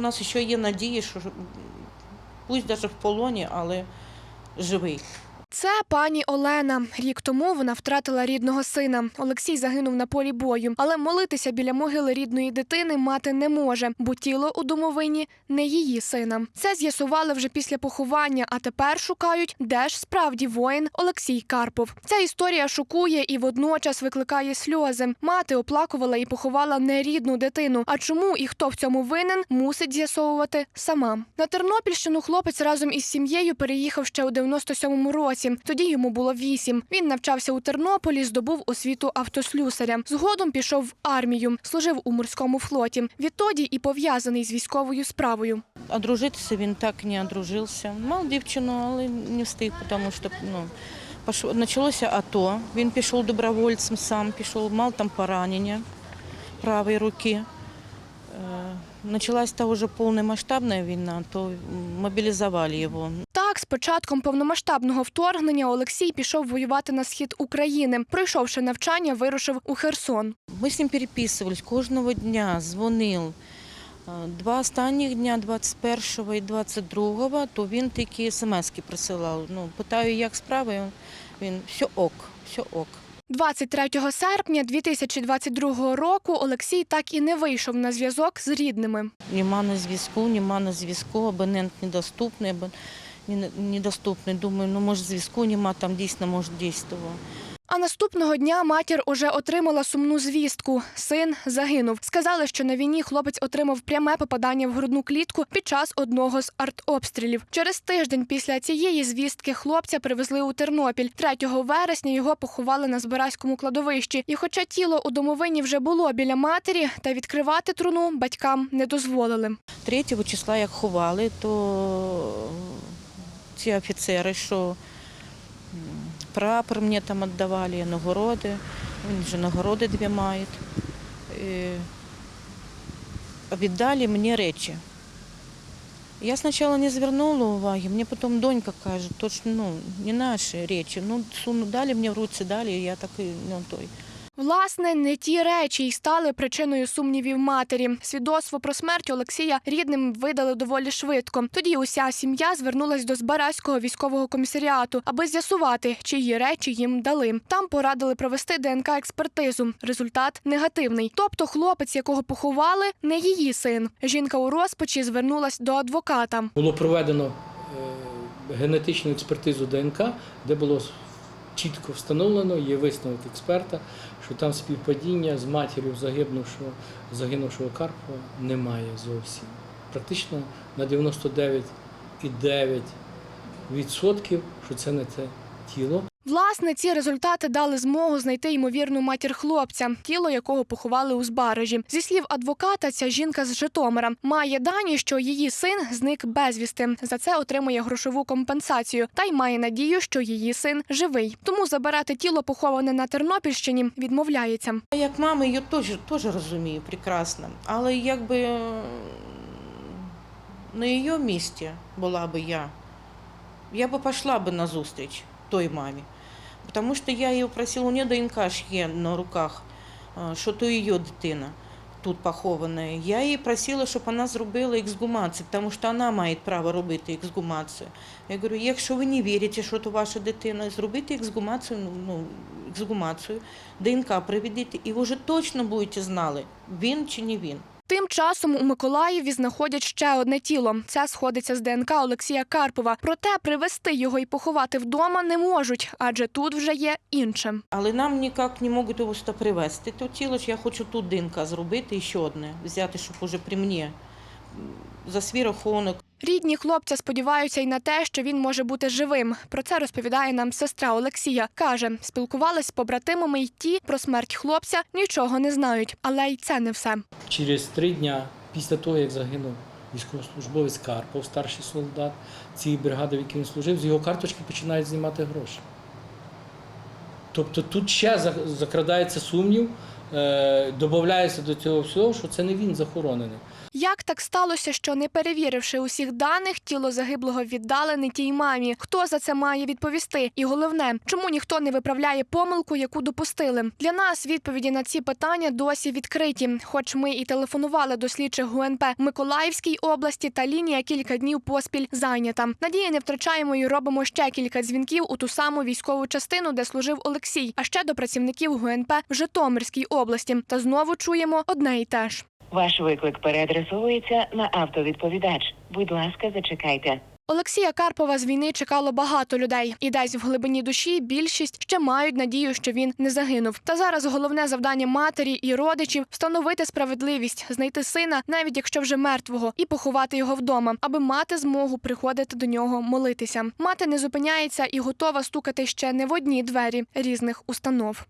У нас ще є надія, що пусть навіть в полоні, але живий. Це пані Олена. Рік тому вона втратила рідного сина. Олексій загинув на полі бою, але молитися біля могили рідної дитини мати не може, бо тіло у домовині не її сина. Це з'ясували вже після поховання, а тепер шукають, де ж справді воїн Олексій Карпов. Ця історія шокує і водночас викликає сльози. Мати оплакувала і поховала не рідну дитину. А чому і хто в цьому винен, мусить з'ясовувати сама. На Тернопільщину хлопець разом із сім'єю переїхав ще у 97-му році. Тоді йому було вісім. Він навчався у Тернополі, здобув освіту автослюсаря. Згодом пішов в армію, служив у морському флоті. Відтоді і пов'язаний з військовою справою. Одружитися він так не одружився. Мав дівчину, але не встиг, тому що ну, пош- почалося АТО. Він пішов добровольцем сам, пішов, мав там поранення правої руки. Е, Началась та вже повномасштабна війна, то мобілізували його. Початком повномасштабного вторгнення Олексій пішов воювати на схід України. Пройшовши навчання, вирушив у Херсон. Ми з ним переписувались кожного дня, дзвонив. Е, Два останніх дня, 21 і 22, то він такі смски присилав. Ну, питаю, як справи, він все ок, все ок. 23 серпня 2022 року Олексій так і не вийшов на зв'язок з рідними. Нема на зв'язку, нема на зв'язку, абонент недоступний, або не- недоступний. Думаю, ну може зв'язку нема, там дійсно може дійствував. А наступного дня матір уже отримала сумну звістку. Син загинув. Сказали, що на війні хлопець отримав пряме попадання в грудну клітку під час одного з артобстрілів. Через тиждень після цієї звістки хлопця привезли у Тернопіль. 3 вересня його поховали на Збаразькому кладовищі. І хоча тіло у домовині вже було біля матері, та відкривати труну батькам не дозволили. 3 числа як ховали, то ці офіцери, що прапор мені там віддавали, нагороди, він же нагороди дві має. Віддали мені речі. Я спочатку не звернула уваги, мені потім донька каже, точно ну, не наші речі. Ну, суну дали мені в руці, дали, і я так і ну, той. Власне, не ті речі й стали причиною сумнівів матері. Свідоцтво про смерть Олексія рідним видали доволі швидко. Тоді уся сім'я звернулась до Збаразького військового комісаріату, аби з'ясувати, чиї речі їм дали. Там порадили провести ДНК-експертизу. Результат негативний. Тобто, хлопець, якого поховали, не її син. Жінка у розпачі звернулась до адвоката. Було проведено е, генетичну експертизу ДНК, де було чітко встановлено, є висновок експерта, що там співпадіння з матір'ю загибнувшого, загинувшого Карпова немає зовсім. Практично на 99,9% що це не те тіло. Власне, ці результати дали змогу знайти ймовірну матір хлопця, тіло якого поховали у Збаражі. Зі слів адвоката, ця жінка з Житомира має дані, що її син зник безвісти. За це отримує грошову компенсацію та й має надію, що її син живий. Тому забирати тіло поховане на Тернопільщині відмовляється. Як мама, я теж, теж розумію прекрасно. Але якби на її місці була би я, я би пішла би на зустріч той мамі. Тому що я її просила, у неї ДНК ж є на руках, е, що то її дитина тут похована. Я її просила, щоб вона зробила ексгумацію, тому що вона має право робити ексгумацію. Я говорю, якщо ви не вірите, що то ваша дитина, зробіть ексгумацію, ну, ну, ексгумацію, ДНК приведіть, і ви вже точно будете знали, він чи не він. Тим часом у Миколаєві знаходять ще одне тіло. Це сходиться з ДНК Олексія Карпова. Проте привезти його і поховати вдома не можуть, адже тут вже є інше. Але нам ніяк не можуть його привезти. То тіло я хочу тут ДНК зробити і ще одне, взяти, щоб уже при мені за свій рахунок. Рідні хлопця сподіваються й на те, що він може бути живим. Про це розповідає нам сестра Олексія. Каже, спілкувалась з побратимами, й ті про смерть хлопця нічого не знають. Але й це не все. Через три дня після того, як загинув військовослужбовець Карпов, старший солдат цієї бригади, в якій він служив, з його карточки починають знімати гроші. Тобто тут ще за- закрадається сумнів додається до цього всього, що це не він захоронений. Як так сталося, що не перевіривши усіх даних, тіло загиблого віддали не тій мамі? Хто за це має відповісти? І головне, чому ніхто не виправляє помилку, яку допустили? Для нас відповіді на ці питання досі відкриті. Хоч ми і телефонували до слідчих ГУНП Миколаївській області, та лінія кілька днів поспіль зайнята. Надії не втрачаємо і робимо ще кілька дзвінків у ту саму військову частину, де служив Олексій, а ще до працівників ГУНП в Житомирській області. Та знову чуємо одне й те ж. Ваш виклик переадресовується на автовідповідач. Будь ласка, зачекайте. Олексія Карпова з війни чекало багато людей, і десь в глибині душі більшість ще мають надію, що він не загинув. Та зараз головне завдання матері і родичів встановити справедливість, знайти сина, навіть якщо вже мертвого, і поховати його вдома, аби мати змогу приходити до нього молитися. Мати не зупиняється і готова стукати ще не в одні двері різних установ.